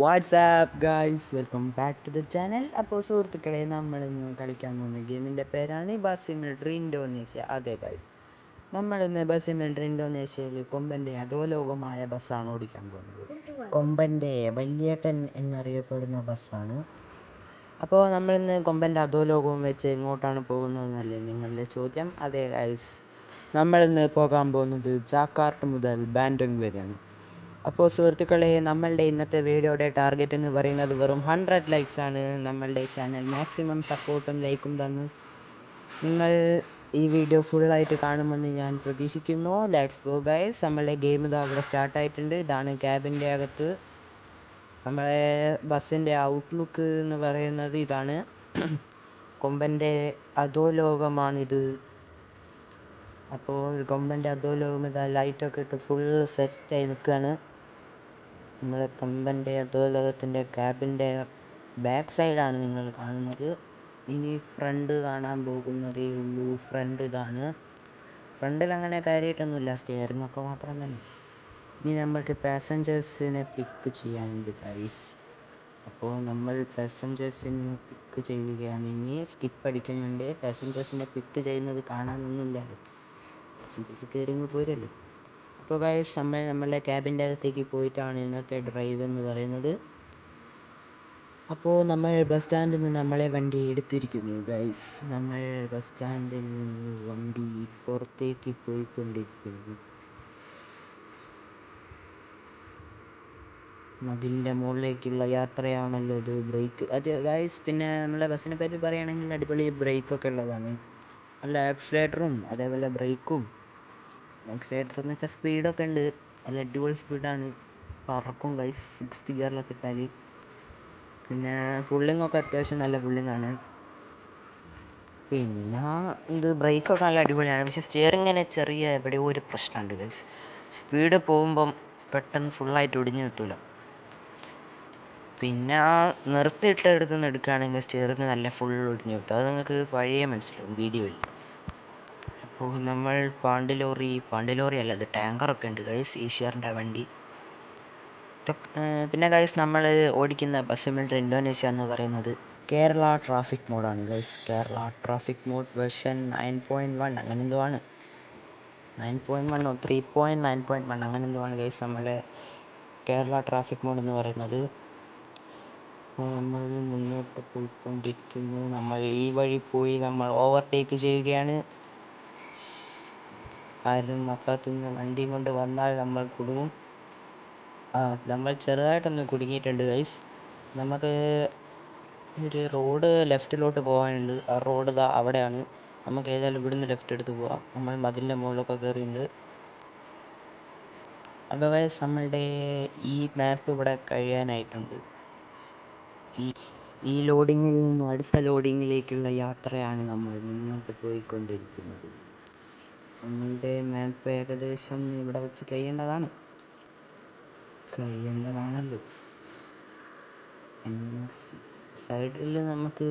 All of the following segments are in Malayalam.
What's up guys welcome back to the channel അപ്പോൾ സുഹൃത്തുക്കളെ നമ്മൾ ഇന്ന് കളിക്കാൻ പോകുന്ന ഗെയിമിന്റെ പേരാണ് ബസിമിലിറ്ററി ഇൻഡോനേഷ്യ അതെ ഗായ്സ് നമ്മൾ ഇന്ന് ബസിമിലിറ്ററി ഇൻഡോനേഷ്യയിൽ കൊമ്പന്റെ അധോലോകമായ ബസ്സാണ് ഓടിക്കാൻ പോകുന്നത്. കൊമ്പന്റെ വല്യേട്ടൻ എന്നറിയപ്പെടുന്ന ബസ്സാണ്. അപ്പോൾ നമ്മളിന്ന് കൊമ്പന്റെ അധോലോകവും വെച്ച് എങ്ങോട്ടാണ് പോകുന്നതെന്നല്ലേ നിങ്ങളുടെ ചോദ്യം? അതെ ഗൈസ് നമ്മളിന്ന് പോകാൻ പോകുന്നത് ജാക്കാർട്ട് മുതൽ ബാൻഡോങ് വരെയാണ്. അപ്പോൾ സുഹൃത്തുക്കളെ നമ്മളുടെ ഇന്നത്തെ വീഡിയോയുടെ ടാർഗറ്റ് എന്ന് പറയുന്നത് വെറും ഹൺഡ്രഡ് ലൈക്സ് ആണ് നമ്മളുടെ ചാനൽ മാക്സിമം സപ്പോർട്ടും ലൈക്കും തന്ന് നിങ്ങൾ ഈ വീഡിയോ ഫുള്ളായിട്ട് കാണുമെന്ന് ഞാൻ പ്രതീക്ഷിക്കുന്നു. ലെറ്റ്സ് ഗോ ഗൈസ് നമ്മളുടെ ഗെയിം ഇതാ അവിടെ സ്റ്റാർട്ടായിട്ടുണ്ട് ഇതാണ് ക്യാബിന്റെ അകത്ത്. നമ്മളെ ബസ്സിന്റെ ഔട്ട്ലുക്ക് എന്ന് പറയുന്നത് ഇതാണ്. കൊമ്പന്റെ അധോലോകമാണിത്. അപ്പോൾ അധോലോകം ഇതാ ലൈറ്റൊക്കെ ഇട്ട് ഫുൾ സെറ്റായി നിൽക്കുകയാണ് നമ്മളെ കൊമ്പന്റെ അധോലോകത്തിന്റെ ക്യാബിന്റെ ബാക്ക് സൈഡാണ് നിങ്ങൾ കാണുന്നത്. ഇനി ഫ്രണ്ട് കാണാൻ പോകുന്നതേ ഉള്ളൂ. ഫ്രണ്ട് ഇതാണ്. ഫ്രണ്ടിൽ അങ്ങനെ കാര്യമായിട്ടൊന്നുമില്ല. സ്റ്റിയറിംഗ് ഒക്കെ മാത്രം തന്നെ. ഇനി നമ്മൾക്ക് പാസഞ്ചേഴ്സിനെ പിക്ക് ചെയ്യാനുണ്ട് ഗൈസ് അപ്പോൾ നമ്മൾ പാസഞ്ചേഴ്സിനെ പിക്ക് ചെയ്യുകയാണ്. ഇനി സ്കിപ്പ് അടിക്കുന്നുണ്ട്. പാസഞ്ചേഴ്സിനെ പിക്ക് ചെയ്യുന്നത് കാണാനൊന്നുമില്ല. പാസഞ്ചേഴ്സ് കയറി അങ്ങ് അപ്പോൾ ഗൈസ് നമ്മൾ നമ്മളുടെ ക്യാബിന്റെ അകത്തേക്ക് പോയിട്ടാണ് ഇന്നത്തെ ഡ്രൈവ് എന്ന് പറയുന്നത്. അപ്പോൾ നമ്മൾ ബസ് സ്റ്റാൻഡിൽ നിന്ന് നമ്മളെ വണ്ടി എടുത്തിരിക്കുന്നു ഗൈസ് നമ്മൾ ബസ് സ്റ്റാൻഡിൽ നിന്ന് വണ്ടി പുറത്തേക്ക് പോയിക്കൊണ്ടിരിക്കുന്നു. മതിലിന്റെ മുകളിലേക്കുള്ള യാത്രയാണല്ലോ ഇത് ബ്രേക്ക് അത് ഗൈസ് പിന്നെ നമ്മളെ ബസ്സിനെ പറ്റി പറയുകയാണെങ്കിൽ അടിപൊളി ബ്രേക്കൊക്കെ ഉള്ളതാണ്. നല്ല ആക്സിലേറ്ററും അതേപോലെ ബ്രേക്കും ആക്സിലേറ്റർ എന്ന് വെച്ചാൽ സ്പീഡൊക്കെ ഉണ്ട്. നല്ല അടിപൊളി സ്പീഡാണ്. പറക്കും ഗൈസ് സിക്സ്ത് ഗിയറിലൊക്കെ ഇട്ടാൽ പിന്നെ പുള്ളിങ് ഒക്കെ അത്യാവശ്യം നല്ല പുള്ളിങ് ആണ്. പിന്നെ ഇത് ബ്രേക്കൊക്കെ നല്ല അടിപൊളിയാണ്. പക്ഷേ സ്റ്റിയറിങ്ങിന് ചെറിയ എവിടെയോ ഒരു പ്രശ്നമുണ്ട് ഗൈസ് സ്പീഡ് പോകുമ്പം പെട്ടെന്ന് ഫുള്ളായിട്ട് ഒടിഞ്ഞു കിട്ടില്ല പിന്നെ ആ നിർത്തിയിട്ട അടുത്ത് നിന്ന് എടുക്കുകയാണെങ്കിൽ നല്ല ഫുൾ ഒടിഞ്ഞു കിട്ടും. അത് നിങ്ങൾക്ക് പഴയ മനസ്സിലാവും. വീഡിയോയിൽ അപ്പോൾ നമ്മൾ പാണ്ടിലോറി പാണ്ടിലോറി അല്ല അത് ടാങ്കറൊക്കെ ഉണ്ട് ഗൈസ് ഈശ്വറിന്റെ വണ്ടി. പിന്നെ ഗൈസ് നമ്മൾ ഓടിക്കുന്ന ബസ് മിലിറ്ററി ഇന്തോനേഷ്യ എന്ന് പറയുന്നത് Kerala traffic മോഡാണ് guys Kerala traffic mode version nine point one അങ്ങനെ എന്തോ ആണ്. Nine point വണ്ണോ three point nine point one അങ്ങനെ എന്തോ ആണ് ഗൈസ് നമ്മളെ കേരള ട്രാഫിക് മോഡ് എന്ന് പറയുന്നത്. നമ്മൾ മുന്നോട്ട് പോയിക്കൊണ്ടിരിക്കുന്നു. നമ്മൾ ഈ വഴി പോയി നമ്മൾ ഓവർടേക്ക് ചെയ്യുകയാണ്. ആരും അപ്പുറത്തുനിന്ന് വണ്ടിയും കൊണ്ട് വന്നാൽ നമ്മൾ കുടുങ്ങും. ആ നമ്മൾ ചെറുതായിട്ടൊന്ന് കുടുങ്ങിയിട്ടുണ്ട് ഗൈസ് നമുക്ക് ഒരു റോഡ് ലെഫ്റ്റിലോട്ട് പോകാനുണ്ട്. ആ റോഡ് ഇതാ അവിടെയാണ്. നമുക്ക് ഏതായാലും ഇവിടുന്ന് ലെഫ്റ്റ് എടുത്ത് പോവാം. നമ്മൾ മതിലിന്റെ മുകളിലൊക്കെ കയറിയിട്ടുണ്ട്. അപ്പോൾ ഗൈസ് നമ്മളുടെ ഈ മാപ്പ് ഇവിടെ കഴിയാനായിട്ടുണ്ട്. ഈ ഈ ലോഡിങ്ങിൽ നിന്നും അടുത്ത ലോഡിങ്ങിലേക്കുള്ള യാത്രയാണ് നമ്മൾ മുന്നോട്ട് പോയിക്കൊണ്ടിരിക്കുന്നത്. നമ്മളുടെ മാപ്പ് ഏകദേശം ഇവിടെ വെച്ച് കഴിയേണ്ടതാണ് കഴിയേണ്ടതാണല്ലോ സൈഡിൽ നമുക്ക്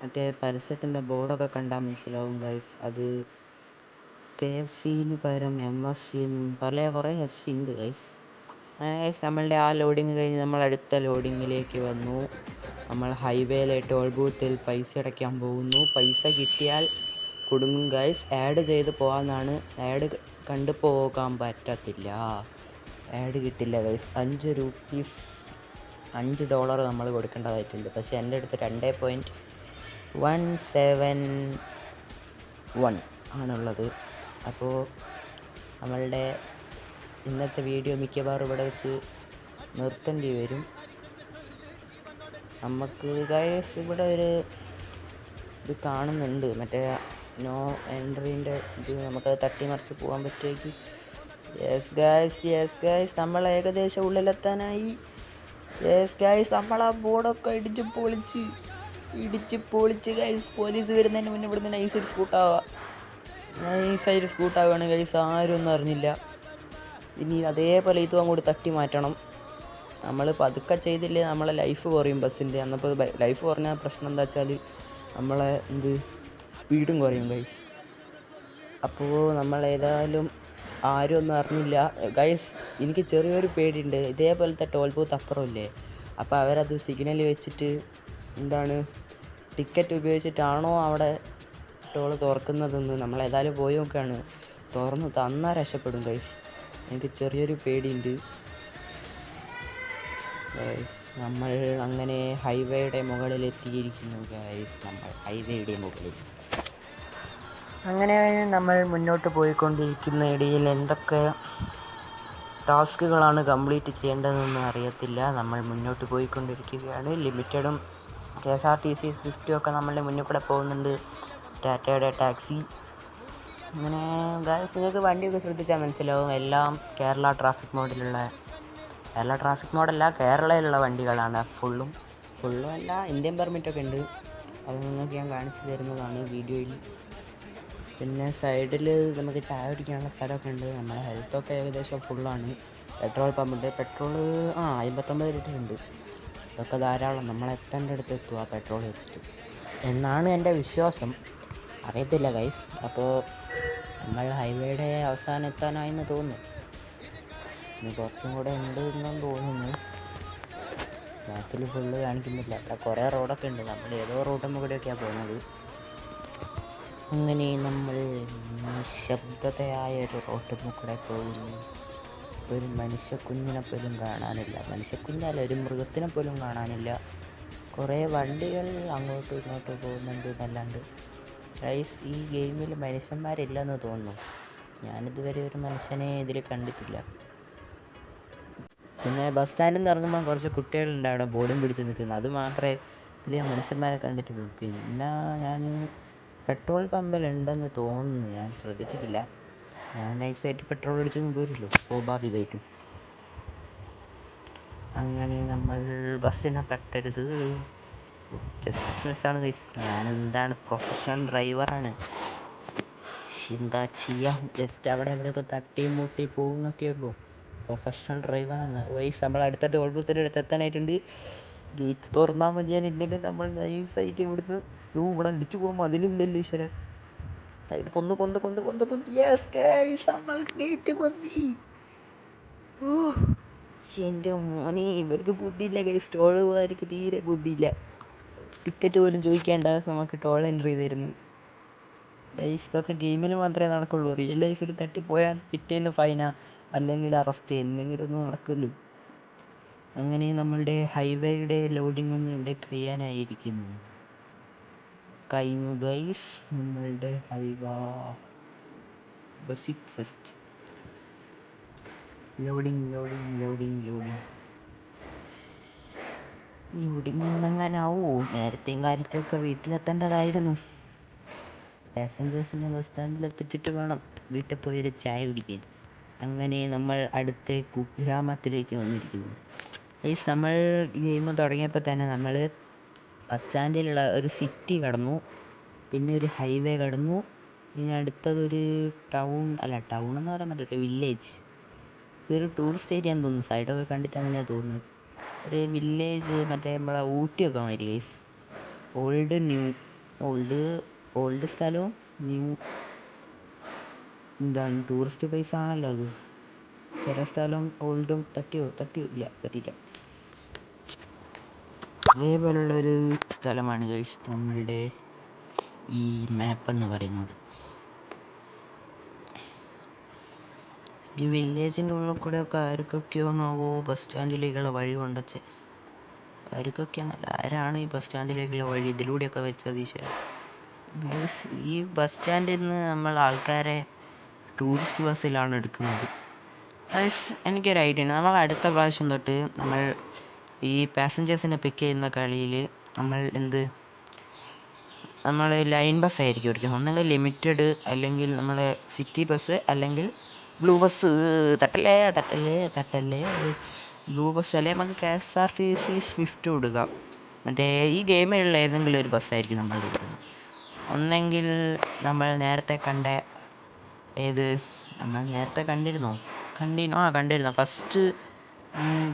മറ്റേ പരസ്യത്തിന്റെ ബോർഡൊക്കെ കണ്ടാൽ മനസ്സിലാവും ഗൈസ് അത് കെ എഫ് സിന് പകരം എം എഫ് സിയും പല കുറേ എഫ് സി ഉണ്ട് ഗൈസ് ഗൈസ് നമ്മളുടെ ആ ലോഡിങ് കഴിഞ്ഞ് നമ്മൾ അടുത്ത ലോഡിങ്ങിലേക്ക് വന്നു. നമ്മൾ ഹൈവേയിലെ ടോൾ ബൂത്തിൽ പൈസ അടയ്ക്കാൻ പോകുന്നു. പൈസ കിട്ടിയാൽ കുടുങ്ങും ഗൈസ് ആഡ് ചെയ്ത് പോകാമെന്നാണ് ആഡ് കണ്ടു പോകാൻ പറ്റത്തില്ല. ആഡ് കിട്ടില്ല ഗൈസ് അഞ്ച് റുപ്പീസ് അഞ്ച് ഡോളർ നമ്മൾ കൊടുക്കേണ്ടതായിട്ടുണ്ട്. പക്ഷേ എന്റെ അടുത്ത് രണ്ട് പോയിന്റ് വൺ സെവൻ വൺ ആണുള്ളത്. അപ്പോൾ നമ്മളുടെ ഇന്നത്തെ വീഡിയോ മിക്കവാറും ഇവിടെ വെച്ച് നിർത്തേണ്ടി വരും. നമുക്ക് ഗൈസ് ഇവിടെ ഒരു ഇത് കാണുന്നുണ്ട്. മറ്റേ നോ എൻട്രീന്റെ ഇത് നമുക്ക് തട്ടിമറിച്ച് പോകാൻ പറ്റുമായിരിക്കും യെസ് ഗായ്സ് യെസ് ഗായ്സ് നമ്മൾ ഏകദേശം ഉള്ളിലെത്താനായി. യെസ് ഗായ്സ് നമ്മൾ ആ ബോർഡൊക്കെ ഇടിച്ച് പൊളിച്ച് ഇടിച്ച് പൊളിച്ച് ഗൈസ് പോലീസ് വരുന്നതിന് മുന്നേ ഇവിടുന്ന് നൈസായിട്ട് സ്കൂട്ടാവുക നൈസായിട്ട് സ്കൂട്ടാവുകയാണ് ഗൈസ് ആരും ഒന്നും അറിഞ്ഞില്ല. ഇനി അതേപോലെ ഇതും അങ്ങോട്ട് തട്ടി മാറ്റണം. നമ്മൾ പതുക്കെ ചെയ്തില്ലേ നമ്മളെ ലൈഫ് കുറയും ബസ്സിന്റെ അന്നപ്പോൾ ലൈഫ് കുറഞ്ഞ പ്രശ്നം എന്താ വെച്ചാൽ നമ്മളെ എന്ത് സ്പീഡും കുറയും ഗൈസ് അപ്പോൾ നമ്മൾ ഏതായാലും ആരും ഒന്നും അറിഞ്ഞില്ല. ഗൈസ് എനിക്ക് ചെറിയൊരു പേടിയുണ്ട്. ഇതേപോലത്തെ ടോൾ ബൂത്ത് അപ്പുറമില്ലേ? അപ്പോൾ അവരത് സിഗ്നൽ വെച്ചിട്ട് എന്താണ് ടിക്കറ്റ് ഉപയോഗിച്ചിട്ടാണോ അവിടെ ടോൾ തുറക്കുന്നതെന്ന് നമ്മൾ ഏതായാലും പോയി നോക്കുകയാണ് തുറന്ന് തന്നാൽ രക്ഷപ്പെടും ഗൈസ് എനിക്ക് ചെറിയൊരു പേടിയുണ്ട്. ഗൈസ് നമ്മൾ അങ്ങനെ ഹൈവേയുടെ മുകളിൽ എത്തിയിരിക്കുന്നു ഗൈസ് നമ്മൾ ഹൈവേയുടെ മുകളിൽ. അങ്ങനെ നമ്മൾ മുന്നോട്ട് പോയിക്കൊണ്ടിരിക്കുന്ന ഇടയിൽ എന്തൊക്കെ ടാസ്കുകളാണ് കംപ്ലീറ്റ് ചെയ്യേണ്ടതെന്ന് അറിയത്തില്ല. നമ്മൾ മുന്നോട്ട് പോയിക്കൊണ്ടിരിക്കുകയാണ്. ലിമിറ്റഡും K S R T C സ്വിഫ്റ്റും ഒക്കെ നമ്മളുടെ മുന്നിൽ കൂടെ പോകുന്നുണ്ട്. ടാറ്റയുടെ ടാക്സി. അങ്ങനെ ഗാസ് നിങ്ങൾക്ക് വണ്ടിയൊക്കെ ശ്രദ്ധിച്ചാൽ മനസ്സിലാവും. എല്ലാം കേരള ട്രാഫിക് മോഡിലുള്ള കേരള ട്രാഫിക് മോഡല്ല കേരളയിലുള്ള വണ്ടികളാണ്. ഫുള്ളും ഫുള്ളും അല്ല ഇന്ത്യൻ പെർമിറ്റൊക്കെ ഉണ്ട്. അത് നിങ്ങൾക്ക് ഞാൻ കാണിച്ചു തരുന്നതാണ് വീഡിയോയിൽ. പിന്നെ സൈഡിൽ നമുക്ക് ചായ കുടിക്കാനുള്ള സ്ഥലമൊക്കെ ഉണ്ട്. നമ്മുടെ ഹെൽത്തൊക്കെ ഏകദേശം ഫുള്ളാണ് പെട്രോൾ പമ്പുണ്ട് പെട്രോൾ ആ അമ്പത്തൊമ്പത് ലിറ്റർ ഉണ്ട്. ഇതൊക്കെ ധാരാളം. നമ്മൾ എത്തേണ്ട അടുത്ത് എത്തുക പെട്രോൾ വെച്ചിട്ട്. എന്നാണ് എന്റെ വിശ്വാസം. അറിയത്തില്ല ഗൈസ് അപ്പോൾ നമ്മൾ ഹൈവേയുടെ അവസാനം എത്താനായെന്ന് തോന്നുന്നു. ഇനി കുറച്ചും കൂടെ ഉണ്ട് എന്നും തോന്നുന്നു. മാപ്പിൽ ഫുള്ള് കാണിക്കുന്നില്ല. അവിടെ കുറേ റോഡൊക്കെ ഉണ്ട്. നമ്മൾ ഏതോ റോഡുമ്പോൾ കൂടെയൊക്കെയാണ് പോകുന്നത്. അങ്ങനെ നമ്മൾ നിശബ്ദതയായ ഒരു റോട്ടുമ്പോൾ കൂടെ പോകുന്നു. ഒരു മനുഷ്യക്കുഞ്ഞിനെ പോലും കാണാനില്ല. മനുഷ്യക്കുഞ്ഞല്ല ഒരു മൃഗത്തിനെ പോലും കാണാനില്ല. കുറേ വണ്ടികൾ അങ്ങോട്ടും ഇങ്ങോട്ടും പോകുന്നുണ്ട് എന്നല്ലാണ്ട് ഗൈസ് ഈ ഗെയിമിൽ മനുഷ്യന്മാരില്ലെന്ന് തോന്നുന്നു. ഞാനിതുവരെ ഒരു മനുഷ്യനെ ഇതിൽ കണ്ടിട്ടില്ല. പിന്നെ ബസ് സ്റ്റാൻഡിൽ നിന്ന് ഇറങ്ങുമ്പോൾ കുറച്ച് കുട്ടികളുണ്ട് അവിടെ ബോർഡും പിടിച്ച് നിൽക്കുന്നത് അത് മാത്രമേ ഇതിൽ മനുഷ്യന്മാരെ കണ്ടിട്ടുള്ളൂ. പിന്നെ ഞാൻ പെട്രോൾ പമ്പിലുണ്ടെന്ന് തോന്നുന്നു. ഞാൻ ശ്രദ്ധിച്ചിട്ടില്ല. ഞാൻ നൈസായിട്ട് പെട്രോൾ അടിച്ചൊന്നും പോരില്ലോ സ്വാഭാവികമായിട്ടും. അങ്ങനെ നമ്മൾ ബസ്സിനെ തട്ടരുത് ജസ്റ്റ് മിസ്സാണ് ഗൈസ് ഞാൻ എന്താണ് പ്രൊഫഷണൽ ഡ്രൈവറാണ് എന്താ ചെയ്യാം. ജസ്റ്റ് അവിടെ എവിടെയൊക്കെ തട്ടി മുട്ടി പോകുന്നൊക്കെ ഉള്ളൂ. പ്രൊഫഷണൽ ഡ്രൈവറാണ് വൈസ് നമ്മൾ അടുത്ത ടോൾ ബൂത്തിന്റെ അടുത്ത് എത്താനായിട്ടുണ്ട്. ഗേറ്റ് തുറന്നാൽ മതിയാനില്ലെങ്കിൽ നമ്മൾ നൈസായിട്ട് ഇവിടുന്ന് യോ ഇവിടെ അടിച്ചു പോകുമ്പോൾ അതിലില്ലല്ലോ ഈശ്വര. സൈഡ് കൊന്ന് കൊന്ന് കൊന്ന് കൊന്ന് യെസ് ഗൈസ് നമ്മൾ ഗേറ്റ് പൊന്തി. എന്റെ മോനെ ഇവർക്ക് ബുദ്ധിയില്ല ഗൈസ് പോകാർക്ക് തീരെ ബുദ്ധിയില്ല. ടിക്കറ്റ് പോലും ചോദിക്കേണ്ട നമുക്ക് ടോൾ എൻട്രി ചെയ്തിരുന്നു ഗൈസ് ഇതൊക്കെ ഗെയിമിൽ മാത്രമേ നടക്കുള്ളൂ. റിയൽ ലൈഫിൽ തട്ടിപ്പോയാൽ പിറ്റേന്ന് ഫൈനാ അല്ലെങ്കിൽ അറസ്റ്റ് എന്തെങ്കിലും ഒന്നും നടക്കുമല്ലോ അങ്ങനെ നമ്മളുടെ ഹൈവേയുടെ ലോഡിങ്ങും ഇവിടെ കഴിയാനായിരിക്കുന്നു കഴിഞ്ഞു ഗൈസ് നമ്മളുടെ ഹൈവ ബസിക് first. Loading loading loading loading. Loading ഒന്നെങ്ങാനാവോ നേരത്തെയും കാര്യത്തൊക്കെ വീട്ടിലെത്തേണ്ടതായിരുന്നു. പാസഞ്ചേഴ്സിനെ ബസ് സ്റ്റാൻഡിൽ എത്തിച്ചിട്ട് വേണം വീട്ടിൽ പോയി ഒരു ചായ കുടിക്കാൻ. അങ്ങനെ നമ്മൾ അടുത്ത കുഗ്രാമത്തിലേക്ക് വന്നിരിക്കുന്നു. ഗൈസ് നമ്മൾ ഗെയിം തുടങ്ങിയപ്പോൾ തന്നെ നമ്മൾ ബസ് സ്റ്റാൻഡിലുള്ള ഒരു സിറ്റി കടന്നു. പിന്നെ ഒരു ഹൈവേ കടന്നു. ഇനി അടുത്തതൊരു ടൗൺ അല്ല ടൗൺ എന്ന് പറയാൻ പറ്റില്ല വില്ലേജ് ഇതൊരു ടൂറിസ്റ്റ് ഏരിയ എന്ന് തോന്നുന്നു. സൈഡൊക്കെ കണ്ടിട്ട് അങ്ങനെയാണ് തോന്നുന്നത്. ഒരു വില്ലേജ് മറ്റേ നമ്മളെ ഊട്ടിയൊക്കെ മാതിരി guys old new old old സ്ഥലവും ന്യൂ എന്താണ് ടൂറിസ്റ്റ് പ്ലേസ് ആണല്ലോ അത്. ചില സ്ഥലം ഓൾഡും തട്ടിയോ തട്ടിയോ ഇല്ല പറ്റിയില്ല അതേപോലുള്ളൊരു സ്ഥലമാണ് ഗൈസ് നമ്മളുടെ ഈ മാപ്പ് എന്ന് പറയുന്നത്. ഈ വില്ലേജിന്റെ ഉള്ളിൽ കൂടെ ഒക്കെ ആർക്കൊക്കെയോ നോവോ ബസ് സ്റ്റാൻഡിലേക്കുള്ള വഴി കൊണ്ടുവച്ചേ. ആർക്കൊക്കെയാണല്ല ആരാണ് ഈ ബസ് സ്റ്റാൻഡിലേക്കുള്ള വഴി? ഇതിലൂടെയൊക്കെ വെച്ചത് ഈശ്വര. ഈ ബസ് സ്റ്റാൻഡിൽ നിന്ന് നമ്മൾ ആൾക്കാരെ ടൂറിസ്റ്റ് ബസ്സിലാണ് എടുക്കുന്നത്. ഗൈസ് എനിക്കൊരു ഐഡിയ ഉണ്ട്. നമ്മൾ അടുത്ത പ്രാവശ്യം തൊട്ട് നമ്മൾ ഈ പാസഞ്ചേഴ്സിനെ പിക്ക് ചെയ്യുന്ന കളിയിൽ നമ്മൾ എന്ത്? നമ്മൾ ലൈൻ ബസ് ആയിരിക്കും എടുക്കുന്നത് ഒന്നെങ്കിൽ ലിമിറ്റഡ് അല്ലെങ്കിൽ നമ്മളെ സിറ്റി ബസ് അല്ലെങ്കിൽ ബ്ലൂ ബസ് തട്ടല്ലേ തട്ടല്ലേ തട്ടല്ലേ ബ്ലൂ ബസ് അല്ലെങ്കിൽ നമുക്ക് K S R T C swift വിടുക മറ്റേ ഈ ഗെയിമിലുള്ള ഏതെങ്കിലും ഒരു ബസ്സായിരിക്കും നമ്മൾ എടുക്കുന്നത് ഒന്നെങ്കിൽ നമ്മൾ നേരത്തെ കണ്ട ഏത്? നമ്മൾ നേരത്തെ കണ്ടിരുന്നോ? കണ്ടിരുന്നു? ആ കണ്ടിരുന്നു. ഫസ്റ്റ്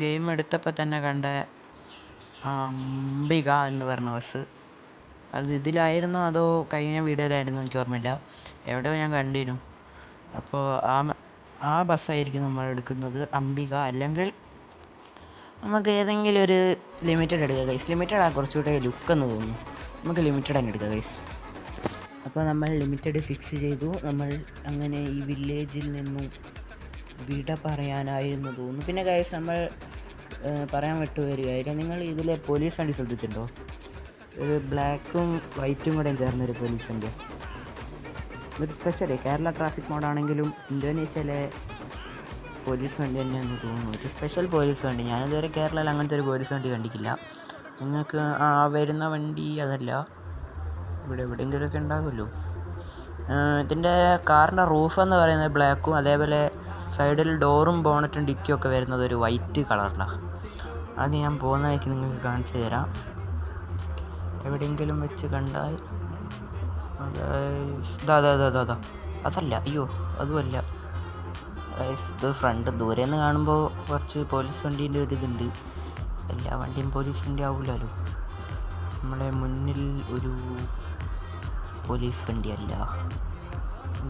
ഗെയിം എടുത്തപ്പോൾ തന്നെ കണ്ട അംബിക എന്ന് പറഞ്ഞ ബസ് അത് ഇതിലായിരുന്നോ അതോ കഴിഞ്ഞ വീഡിയോയിലായിരുന്നോ എനിക്ക് ഓർമ്മയില്ല. എവിടെയോ ഞാൻ കണ്ടിരുന്നു. അപ്പോൾ ആ ആ ബസ്സായിരിക്കും നമ്മൾ എടുക്കുന്നത് അംബിക. അല്ലെങ്കിൽ നമുക്ക് ഏതെങ്കിലും ഒരു ലിമിറ്റഡ് എടുക്കുക ഗൈസ് ലിമിറ്റഡ് ആ കുറച്ചുകൂടെ ലുക്ക് എന്ന് തോന്നുന്നു. നമുക്ക് ലിമിറ്റഡ് തന്നെ എടുക്കുക ഗൈസ് അപ്പോൾ നമ്മൾ ലിമിറ്റഡ് ഫിക്സ് ചെയ്തു. നമ്മൾ അങ്ങനെ ഈ വില്ലേജിൽ നിന്നും വിട പറയാനായിരുന്നു തോന്നുന്നു. പിന്നെ ഗൈസ് നമ്മൾ പറയാൻ വിട്ടു വരികയായിരുന്നു നിങ്ങൾ ഇതിലെ പോലീസ് വണ്ടി ശ്രദ്ധിച്ചിട്ടുണ്ടോ? ഒരു ബ്ലാക്കും വൈറ്റും കൂടെ ചേർന്നൊരു പോലീസ് വണ്ടി. ഒരു സ്പെഷ്യൽ കേരള ട്രാഫിക് മോഡാണെങ്കിലും ഇന്തോനേഷ്യയിലെ പോലീസ് വണ്ടി തന്നെയാണെന്ന് തോന്നുന്നു. ഒരു സ്പെഷ്യൽ പോലീസ് വണ്ടി. ഞാനിതുവരെ കേരളയിൽ അങ്ങനത്തെ ഒരു പോലീസ് വണ്ടി കണ്ടിട്ടില്ല. നിങ്ങൾക്ക് ആ വരുന്ന വണ്ടി അതല്ല. ഇവിടെ എവിടെയെങ്കിലുമൊക്കെ ഉണ്ടാകുമല്ലോ ഇതിന്റെ കാറിന്റെ റൂഫ് എന്ന് പറയുന്നത് ബ്ലാക്കും അതേപോലെ സൈഡിൽ ഡോറും ബോണറ്റും ഡിക്കും ഒക്കെ വരുന്നത് ഒരു വൈറ്റ് കളറിലാണ് അത് ഞാൻ പോകുന്ന വഴിക്ക് നിങ്ങൾക്ക് കാണിച്ചു തരാം. എവിടെയെങ്കിലും വെച്ച് കണ്ടാൽ അതാ അതാ അതാ അതല്ല അയ്യോ അതുമല്ല. ഇത് ഫ്രണ്ട് ദൂരെ നിന്ന് കാണുമ്പോൾ കുറച്ച് പോലീസ് വണ്ടീന്റെ ഒരു ഇതുണ്ട്. എല്ലാ വണ്ടിയും പോലീസ് വണ്ടി ആവില്ലല്ലോ നമ്മളെ മുന്നിൽ ഒരു പോലീസ് വണ്ടിയല്ല.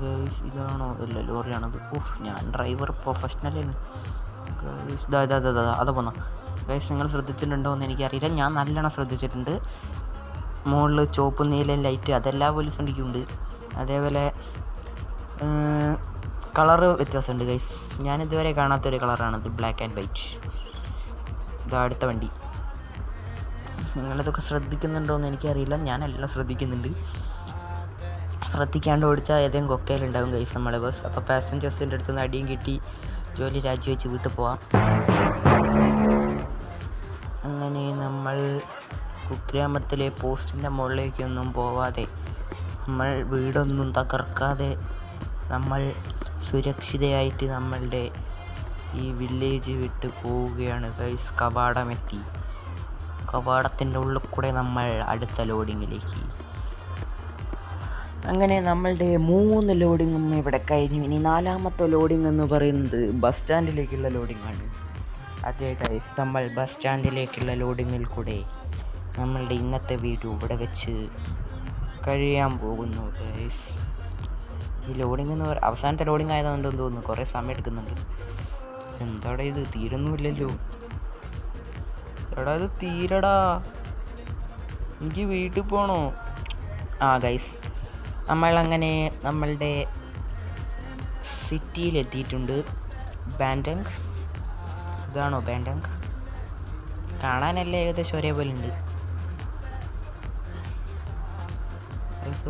ഗൈസ്, ഇതാണോ? അല്ല ലോറിയാണത്. ഓഹ് ഞാൻ ഡ്രൈവർ പ്രൊഫഷണലാണ് ഗൈസ്, ഇതാ ഇതാ ഇതാ, അതാ പോന്ന ഗൈസ് നിങ്ങൾ ശ്രദ്ധിച്ചിട്ടുണ്ടോ എന്ന് എനിക്കറിയില്ല. ഞാൻ നല്ലോണം ശ്രദ്ധിച്ചിട്ടുണ്ട്. മുകളിൽ ചുവപ്പ് നീല ലൈറ്റ് അതെല്ലാ പോലീസ് വണ്ടിക്കുണ്ട്. അതേപോലെ കളറ് വ്യത്യാസമുണ്ട് ഗൈസ് ഞാൻ ഇതുവരെ കാണാത്തൊരു കളറാണത് ബ്ലാക്ക് ആൻഡ് വൈറ്റ് ഇതാ അടുത്ത വണ്ടി. നിങ്ങളിതൊക്കെ ശ്രദ്ധിക്കുന്നുണ്ടോ എന്ന് എനിക്കറിയില്ല. ഞാനെല്ലാം ശ്രദ്ധിക്കുന്നുണ്ട്. ശ്രദ്ധിക്കാണ്ട് ഓടിച്ചാൽ ഏതെങ്കിലും കൊക്കയിലുണ്ടാവും ഗൈസ് നമ്മളെ. ബസ് അപ്പോൾ പാസഞ്ചേഴ്സിന്റെ അടുത്ത് നിന്ന് അടിയും കിട്ടി. ജോലി രാജിവെച്ച് വീട്ടിൽ പോവാം. അങ്ങനെ നമ്മൾ കുഗ്രാമത്തിലെ പോസ്റ്റിന്റെ മുകളിലേക്കൊന്നും പോവാതെ നമ്മൾ വീടൊന്നും തകർക്കാതെ നമ്മൾ സുരക്ഷിതയായിട്ട് നമ്മളുടെ ഈ വില്ലേജ് വിട്ട് പോവുകയാണ് ഗൈസ് കവാടമെത്തി. കവാടത്തിന്റെ ഉള്ളിൽ കൂടെ നമ്മൾ അടുത്ത ലോഡിങ്ങിലേക്ക് അങ്ങനെ നമ്മളുടെ മൂന്ന് ലോഡിങ്ങും ഇവിടെ കഴിഞ്ഞു. ഇനി നാലാമത്തെ ലോഡിംഗ് എന്ന് പറയുന്നത് ബസ് സ്റ്റാൻഡിലേക്കുള്ള ലോഡിംഗ് ആണ് അതെ ഗൈസ് നമ്മൾ ബസ് സ്റ്റാൻഡിലേക്കുള്ള ലോഡിങ്ങിൽ കൂടെ നമ്മളുടെ ഇന്നത്തെ വീഡിയോ ഇവിടെ വെച്ച് കഴിയാൻ പോകുന്നു ഗൈസ് ഈ ലോഡിംഗ് എന്ന് പറയുക അവസാനത്തെ ലോഡിംഗ് ആയതുകൊണ്ടെന്ന് തോന്നുന്നു കുറേ സമയം എടുക്കുന്നുണ്ട്. എന്താടാ ഇത്? തീരൊന്നുമില്ലല്ലോ. എടാ ഇത് തീരടാ. എനിക്ക് വീട്ടിൽ പോകണോ ആ ഗൈസ് നമ്മളങ്ങനെ നമ്മളുടെ സിറ്റിയിലെത്തിയിട്ടുണ്ട്. ബാൻഡങ് ഇതാണോ ബാൻഡങ് കാണാനല്ലേ ഏകദേശം ഒരേപോലെ ഉണ്ട്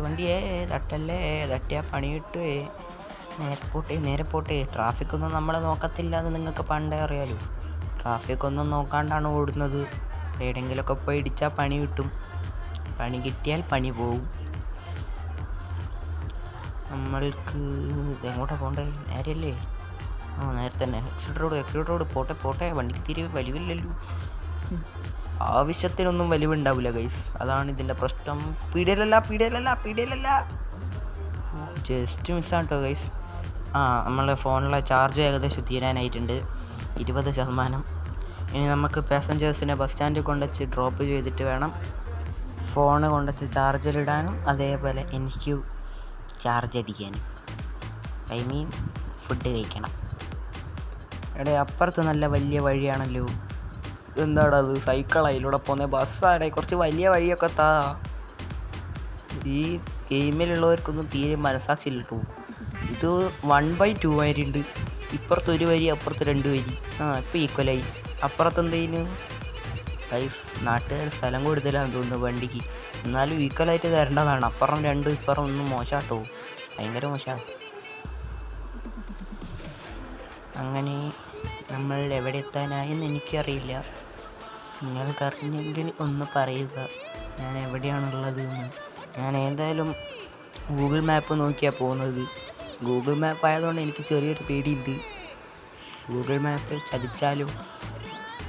വണ്ടിയേ തട്ടല്ലേ തട്ടിയാ പണി കിട്ടുവേ നേരെ പോട്ടെ നേരെ പോട്ടെ. ട്രാഫിക് ഒന്നും നമ്മളെ നോക്കത്തില്ല എന്ന് നിങ്ങൾക്ക് പണ്ടേ അറിയാലോ. ട്രാഫിക് ഒന്നും നോക്കാണ്ടാണ് ഓടുന്നത്. എവിടെയെങ്കിലുമൊക്കെ പോയി ഇടിച്ചാൽ പണി കിട്ടും. പണി കിട്ടിയാൽ പണി പോവും. നമ്മൾക്ക് ഇത് എങ്ങോട്ടാ പോണ്ടേ? നേരെയല്ലേ? ആ നേരെ തന്നെ എക്സിറ്റ് റോഡ് എക്സിറ്റ് റോഡ് പോട്ടെ പോട്ടെ. വണ്ടിക്ക് തീരെ വലിവില്ലല്ലോ. ആവശ്യത്തിനൊന്നും വലിവുണ്ടാവില്ല ഗൈസ് അതാണ് ഇതിന്റെ പ്രശ്നം. പീഡിയലല്ല പീഡിയലല്ല പീഡിയലല്ല. ജസ്റ്റ് മിസ്സാണ് കേട്ടോ ഗൈസ് ആ നമ്മളെ ഫോണിലെ ചാർജ് ഏകദേശം തീരാനായിട്ടുണ്ട്. ഇരുപത് ശതമാനം. ഇനി നമുക്ക് പാസഞ്ചേഴ്സിനെ ബസ് സ്റ്റാൻഡിൽ കൊണ്ടുവച്ച് ഡ്രോപ്പ് ചെയ്തിട്ട് വേണം. ഫോണ് കൊണ്ടുവച്ച് ചാർജിലിടാനും അതേപോലെ എനിക്ക് ചാർജ് അടിക്കാനും ഐ മീൻ ഫുഡ് കഴിക്കണം. എടേ അപ്പുറത്ത് നല്ല വലിയ വഴിയാണല്ലോ. എന്താടാ അത് സൈക്കിൾ അതിലൂടെ പോകുന്നത് ബസ്സാടെ? കുറച്ച് വലിയ വഴിയൊക്കെ താ. ഈ ഗെയിമിലുള്ളവർക്കൊന്നും തീരെ മനസ്സാക്കില്ല കേട്ടോ ഇത് വൺ ബൈ ടു വരിയുണ്ട് ഇപ്പുറത്ത് ഒരു വരി അപ്പുറത്ത് രണ്ട് വരി. ആ ഇപ്പം ഈക്വലായി അപ്പുറത്ത് എന്തേലും ഗൈസ് നാട്ടുകാർ സ്ഥലം കൂടുതലാണെന്ന് തോന്നുന്നു വണ്ടിക്ക്. എന്നാലും ഈക്വലായിട്ട് തരേണ്ടതാണ്. അപ്പുറം രണ്ടും ഇപ്പുറം ഒന്നും മോശാട്ടോ. ഭയങ്കര മോശമാണ് അങ്ങനെ നമ്മൾ എവിടെ എത്താനായെന്ന് എനിക്കറിയില്ല. നിങ്ങൾക്കറിഞ്ഞെങ്കിൽ ഒന്ന് പറയുക. ഞാൻ എവിടെയാണുള്ളത് എന്ന് ഞാൻ ഏതായാലും ഗൂഗിൾ മാപ്പ് നോക്കിയാണ് പോകുന്നത്. ഗൂഗിൾ മാപ്പ് ആയതുകൊണ്ട് എനിക്ക് ചെറിയൊരു പേടിയുണ്ട്. ഗൂഗിൾ മാപ്പ് ചതിച്ചാലും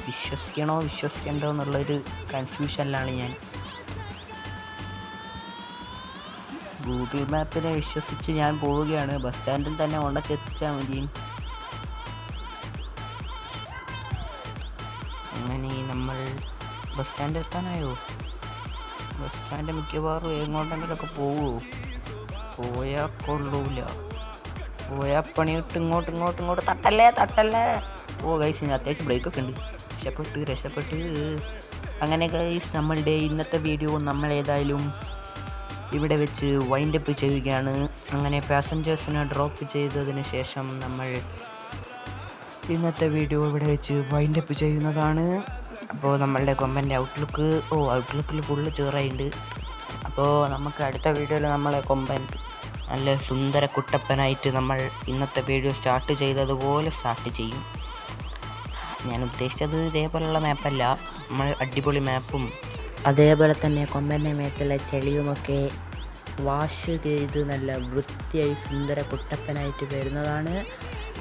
വിശ്വസിക്കണോ വിശ്വസിക്കണ്ടോ എന്നുള്ളൊരു കൺഫ്യൂഷനിലാണ് ഞാൻ. ഗൂഗിൾ മാപ്പിനെ വിശ്വസിച്ച് ഞാൻ പോവുകയാണ്. ബസ് സ്റ്റാൻഡിൽ തന്നെ കൊണ്ടുവച്ചെത്തിച്ചാൽ മതി. അങ്ങനെ നമ്മൾ ബസ് സ്റ്റാൻഡിൽ എത്താനായോ? ബസ് സ്റ്റാൻഡ് മിക്കവാറും എങ്ങോട്ടെങ്കിലൊക്കെ പോവോ? പോയാൽ കൊള്ളൂല. പോയാൽ പണി കിട്ടും ഇങ്ങോട്ട് ഇങ്ങോട്ട് ഇങ്ങോട്ട് തട്ടല്ലേ തട്ടല്ലേ? ഓ ഗൈസ് ഞാൻ അത്യാവശ്യം ബ്രേക്കൊക്കെ ഉണ്ട്. രക്ഷപ്പെട്ട് രക്ഷപ്പെട്ട്. അങ്ങനെ ഗൈസ് നമ്മളുടെ ഇന്നത്തെ വീഡിയോ നമ്മൾ ഏതായാലും ഇവിടെ വെച്ച് വൈൻഡ് അപ്പ് ചെയ്യുകയാണ്. അങ്ങനെ പാസഞ്ചേഴ്സിനെ ഡ്രോപ്പ് ചെയ്തതിന് ശേഷം നമ്മൾ ഇന്നത്തെ വീഡിയോ ഇവിടെ വെച്ച് വൈൻഡ് അപ്പ് ചെയ്യുന്നതാണ്. അപ്പോൾ നമ്മളുടെ കൊമ്പന്റെ ഔട്ട്ലുക്ക് ഓ ഔട്ട്ലുക്കിൽ ഫുള്ള് ചേറായിട്ടുണ്ട് അപ്പോൾ നമുക്ക് അടുത്ത വീഡിയോയിൽ നമ്മളെ കൊമ്പൻ നല്ല സുന്ദര കുട്ടപ്പനായിട്ട് നമ്മൾ ഇന്നത്തെ വീഡിയോ സ്റ്റാർട്ട് ചെയ്തതുപോലെ സ്റ്റാർട്ട് ചെയ്യും. ഞാൻ ഉദ്ദേശിച്ചത് ഇതേപോലെയുള്ള മാപ്പല്ല നമ്മൾ അടിപൊളി മാപ്പും അതേപോലെ തന്നെ കൊമ്പന്റെ മേത്തുള്ള ചെളിയുമൊക്കെ വാഷ് ചെയ്ത് നല്ല വൃത്തിയായി സുന്ദര കുട്ടപ്പനായിട്ട് വരുന്നതാണ്.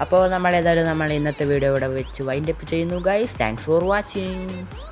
അപ്പോൾ നമ്മൾ ഏതായാലും നമ്മൾ ഇന്നത്തെ വീഡിയോ ഇവിടെ വെച്ച്. വൈൻഡപ്പ് ചെയ്യുന്നു ഗൈസ് താങ്ക്സ് ഫോർ വാച്ചിങ്